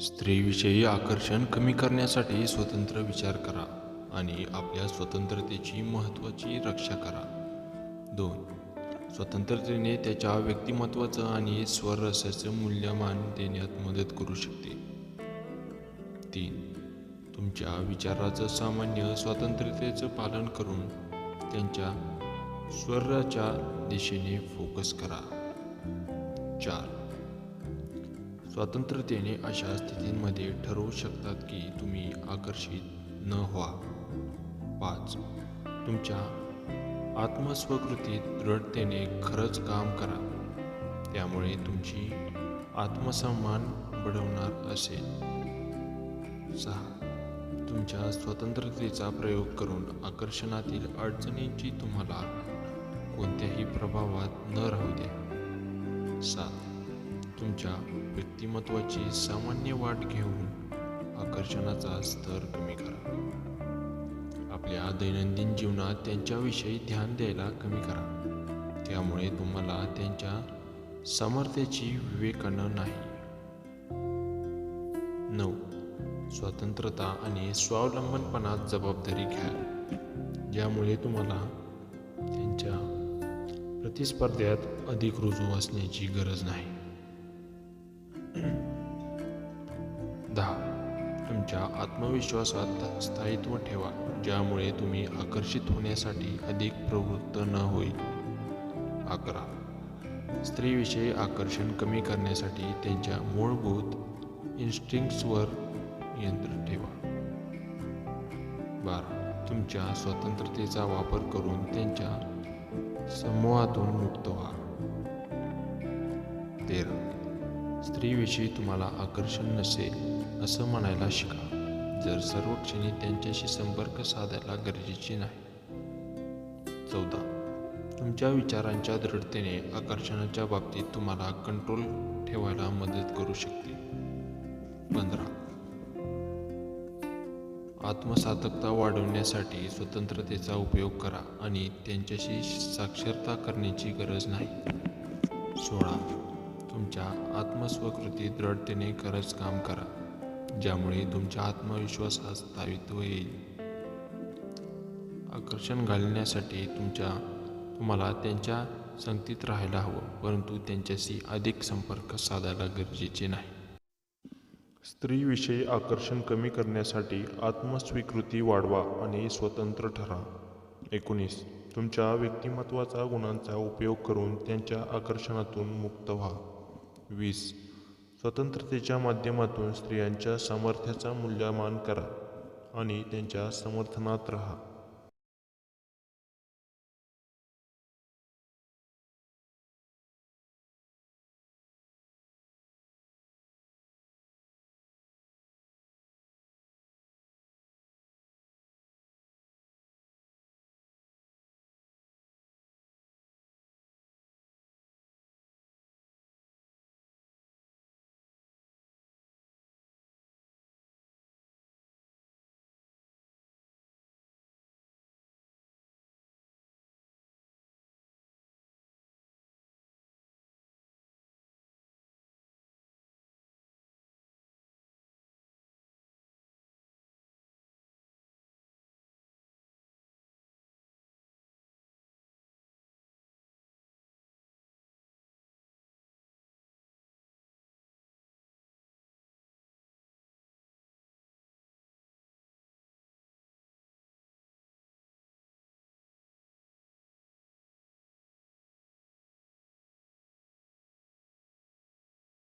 स्त्रीविषयी आकर्षण कमी करण्यासाठी स्वतंत्र विचार करा आणि आपल्या स्वतंत्रतेची महत्त्वाची रक्षा करा. दोन स्वतंत्रतेने त्याच्या व्यक्तिमत्वाचं आणि स्वरसाचं मूल्यमान देण्यात मदत करू शकते. तीन तुमच्या विचाराचं सामान्य स्वतंत्रतेचं पालन करून त्यांच्या स्वराच्या दिशेने फोकस करा. चार स्वतंत्रतेने अशा स्थितींमध्ये ठरवू शकतात की तुम्ही आकर्षित न व्हा. पाच. तुमच्या आत्मस्वकृतीत दृढतेने खरंच काम करा. त्यामुळे तुमची आत्मसन्मान बढवणार असेल. सहा. तुमच्या स्वतंत्रतेचा प्रयोग करून आकर्षणातील अडचणींची तुम्हाला कोणत्याही प्रभावात न राहू द्या सात. तुमच्या व्यक्तिमत्वाची सामान्य वाट घेऊन आकर्षणाचा स्तर कमी करा. आपल्या दैनंदिन जीवनात त्यांच्याविषयी ध्यान द्यायला कमी करा. त्यामुळे तुम्हाला त्यांच्या सामर्थ्याची विवेकानं नाही. नऊ. स्वतंत्रता आणि स्वावलंबनपणात जबाबदारी घ्या. ज्यामुळे तुम्हाला त्यांच्या प्रतिस्पर्ध्यात अधिक रुजू असण्याची गरज नाही. तुमच्या आत्मविश्वासात स्थायित्व ठेवा ज्यामुळे तुम्ही आकर्षित होण्यासाठी अधिक प्रवृत्त न होईल अकरा. स्त्रीविषयी आकर्षण कमी करण्यासाठी त्यांच्या मूलभूत इन्स्टिंक्ट्सवर नियंत्रण ठेवा. बारा. तुमच्या स्वतंत्रतेचा वापर करून त्यांच्या समूहातून मुक्त व्हा. तेरा. स्त्रीविषयी तुम्हाला आकर्षण नसेल असं म्हणायला शिका. जर सर्व क्षणी त्यांच्याशी संपर्क साधायला गरजेचे नाही. चौदा. तुमच्या विचारांच्या दृढतेने आकर्षणाच्या बाबतीत तुम्हाला कंट्रोल ठेवायला मदत करू शकते. पंधरा. आत्मसाधकता वाढवण्यासाठी स्वतंत्रतेचा उपयोग करा आणि त्यांच्याशी साक्षरता करण्याची गरज नाही. सोळा. तुमच्या आत्मस्वकृती दृढतेने खरंच काम करा ज्यामुळे तुमच्या आत्मविश्वासास स्थायित्व येईल आकर्षण घालण्यासाठी तुमच्या तुम्हाला त्यांच्या संगतीत राहायला हवं परंतु त्यांच्याशी अधिक संपर्क साधायला गरजेचे नाही. स्त्रीविषयी आकर्षण कमी करण्यासाठी आत्मस्वीकृती वाढवा आणि स्वतंत्र ठरा. एकोणीस. तुमच्या व्यक्तिमत्वाचा गुणांचा उपयोग करून त्यांच्या आकर्षणातून मुक्त व्हा. वीस. स्वतंत्रतेच्या माध्यमातून स्त्रियांच्या सामर्थ्याचा मूल्यमान करा आणि त्यांच्या समर्थनात राहा.